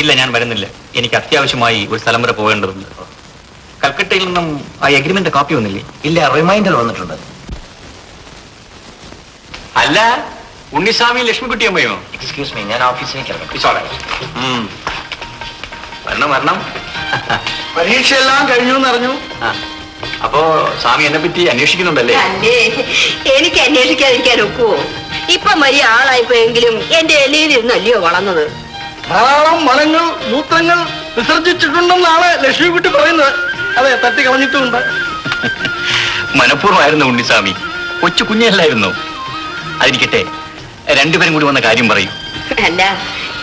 ഇല്ല ഞാൻ വരുന്നില്ല. എനിക്ക് അത്യാവശ്യമായി ഒരു സ്ഥലം വരെ പോകേണ്ടതുണ്ട്. കൽക്കട്ടയിൽ നിന്നും ആ എഗ്രിമെന്റ് കോപ്പി വന്നില്ലേ? ഇല്ല റിമൈൻഡർ വന്നിട്ടുണ്ട്. അല്ല ഉണ്ണിസ്വാമി ലക്ഷ്മിക്കുട്ടിയമ്മയോ എക്സ്ക്യൂസ് മീ ഞാൻ ഓഫീസിലേക്ക് വരണം വരണം വരണം. പരീക്ഷയെല്ലാം കഴിഞ്ഞു എന്നറിഞ്ഞു അപ്പോ സ്വാമി എന്നെ പറ്റി അന്വേഷിക്കുന്നുണ്ടല്ലേ? അല്ലേ? എനിക്ക് അന്വേഷിക്കാതിരിക്കാൻ ഒക്കുവോ? ഇപ്പൊ വലിയ ആളായിപ്പോയെങ്കിലും എന്റെ എലിയിൽ ഇരുന്നല്ലയോ വളർന്നത്? ധാരാളം മലങ്ങൾ മൂത്രങ്ങൾ വിസർജിച്ചിട്ടുണ്ടെന്നാണ് ലക്ഷ്മിക്കുട്ടി പറയുന്നത്. അതെ തട്ടി കളഞ്ഞിട്ടുമുണ്ട്. മനഃപൂർവമായിരുന്നു ഉണ്ണിസ്വാമി. കൊച്ചു കുഞ്ഞല്ലായിരുന്നു? അതിരിക്കട്ടെ രണ്ടുപേരും കൂടി വന്ന കാര്യം പറയും. അല്ല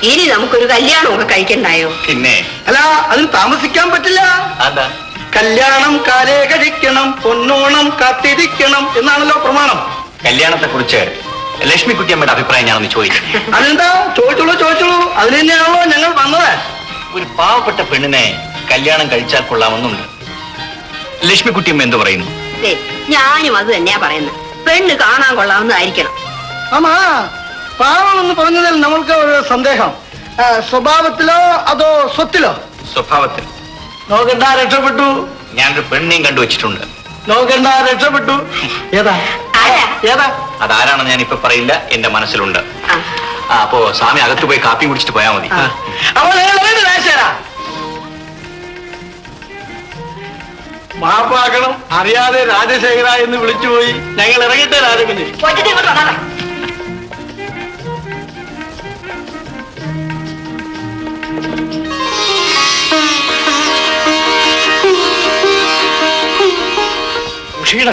ഇനി നമുക്കൊരു കല്യാണമൊക്കെ കഴിക്കണ്ടായോ? പിന്നെ? അല്ല അതിന് താമസിക്കാൻ പറ്റില്ല. അതാ. കല്യാണം കാലേ കഴിക്കണം പൊന്നോണം കാത്തിരിക്കണം എന്നാണല്ലോ പ്രമാണം. കല്യാണത്തെ കുറിച്ച് ലക്ഷ്മിക്കുട്ടിയമ്മയുടെ അഭിപ്രായം ഞാനൊന്ന് ചോദിച്ചു അതെന്താ ചോദിച്ചോളൂ ചോദിച്ചോളൂ. അതിന് തന്നെയാണല്ലോ ഞങ്ങൾ വന്നത്. ഒരു പാവപ്പെട്ട പെണ്ണിനെ കല്യാണം കഴിച്ചാൽ കൊള്ളാമെന്നുണ്ട്. ലക്ഷ്മിക്കുട്ടിയമ്മ എന്ത് പറയുന്നു? ഞാനും അത് തന്നെയാ പറയുന്നത് പെണ്ണ് കാണാൻ കൊള്ളാവുന്നതായിരിക്കണം. അമ്മാ പാവം എന്ന് പറഞ്ഞതിൽ നമ്മൾക്ക് ഒരു സന്ദേഹം. ആ, സ്വഭാവത്തിലോ അതോ സ്വത്തിലോ? സ്വഭാവത്തിൽ. നോക്കണ്ട രക്ഷപ്പെട്ടു? ഞാനൊരു പെണ്ണിനെയും കണ്ടുവച്ചിട്ടുണ്ട്. നോക്കണ്ട രക്ഷപ്പെട്ടു? ഏതാ? ആരാ? ഏതാ? അതാരാണെന്ന് ഞാൻ ഇപ്പൊ പറയില്ല. എന്റെ മനസ്സിലുണ്ട്. അപ്പോ സ്വാമി അകത്ത് പോയി കാപ്പി കുടിച്ചിട്ട് പോയാ മതി. മാപ്പാക്കണം. അറിയാതെ രാജശേഖര എന്ന് വിളിച്ചുപോയി ഞങ്ങൾ ഇറങ്ങിട്ടേ രാജകുഞ്ഞ്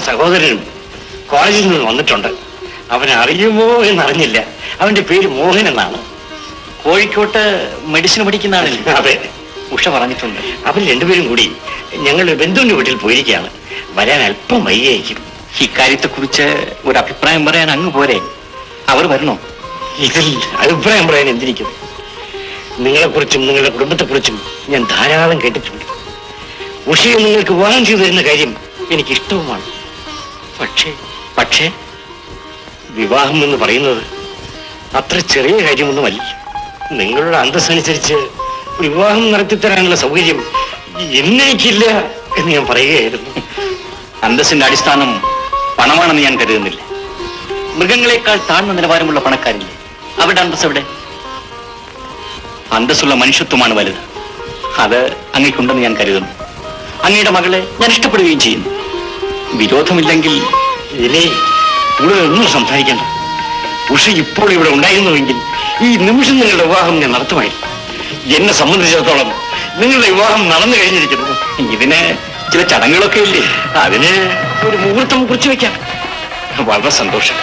സഹോദരനും കോളേജിൽ നിന്ന് വന്നിട്ടുണ്ട്. അവനെ അറിയുമോ എന്നറിഞ്ഞില്ല. അവന്റെ പേര് മോഹൻ എന്നാണ്. കോഴിക്കോട്ട് മെഡിസിൻ പഠിക്കുന്ന ആളല്ലേ അതെ. ഉഷ പറഞ്ഞിട്ടുണ്ട്. അവൻ രണ്ടുപേരും കൂടി ഞങ്ങൾ ബന്ധുവിന്റെ വീട്ടിൽ പോയിരിക്കുകയാണ്. വരാൻ അല്പം വൈകിയായിരിക്കും. ഇക്കാര്യത്തെ കുറിച്ച് ഒരു അഭിപ്രായം പറയാൻ അങ്ങ് പോരെ. അവർ വരണോ? ഇതിൽ അഭിപ്രായം പറയാൻ എന്തിരിക്കുന്നു നിങ്ങളെക്കുറിച്ചും നിങ്ങളുടെ കുടുംബത്തെക്കുറിച്ചും ഞാൻ ധാരാളം കേട്ടിട്ടുണ്ട്. ഉഷയെ നിങ്ങൾക്ക് വിവാഹം ചെയ്തു തരുന്ന കാര്യം എനിക്ക് ഇഷ്ടവുമാണ് പക്ഷേ പക്ഷേ വിവാഹം എന്ന് പറയുന്നത് അത്ര ചെറിയ കാര്യമൊന്നുമല്ല. നിങ്ങളുടെ അന്തസ്സനുസരിച്ച് വിവാഹം നടത്തിത്തരാനുള്ള സൗകര്യം എന്നെനിക്കില്ല എന്ന് ഞാൻ പറയുകയായിരുന്നു. അന്തസ്സിന്റെ അടിസ്ഥാനം പണമാണെന്ന് ഞാൻ കരുതുന്നില്ല. മൃഗങ്ങളെക്കാൾ താഴ്ന്ന നിലവാരമുള്ള പണക്കാരില്ലേ? അവിടെ അന്തസ് എവിടെ? അന്തസ്സുള്ള മനുഷ്യത്വമാണ് വലുത്. അത് അങ്ങേക്കുണ്ടെന്ന് ഞാൻ കരുതുന്നു. അങ്ങയുടെ മകളെ ഞാൻ ഇഷ്ടപ്പെടുകയും ചെയ്യുന്നു. വിരോധമില്ലെങ്കിൽ ഇനി കൂടുതൽ ഒന്നും സംസാരിക്കണ്ട. ഉഷ ഇപ്പോൾ ഇവിടെ ഉണ്ടായിരുന്നുവെങ്കിൽ ഈ നിമിഷം നിങ്ങളുടെ വിവാഹം ഞാൻ നടത്തുമായിരുന്നു. എന്നെ സംബന്ധിച്ചിടത്തോളം നിങ്ങളുടെ വിവാഹം നടന്നു കഴിഞ്ഞിരിക്കുന്നു ഇതിന് ചില ചടങ്ങുകളൊക്കെ ഇല്ലേ? അതിന് ഒരു മുഹൂർത്തം കുറിച്ച് വെക്കാം. വളരെ സന്തോഷം.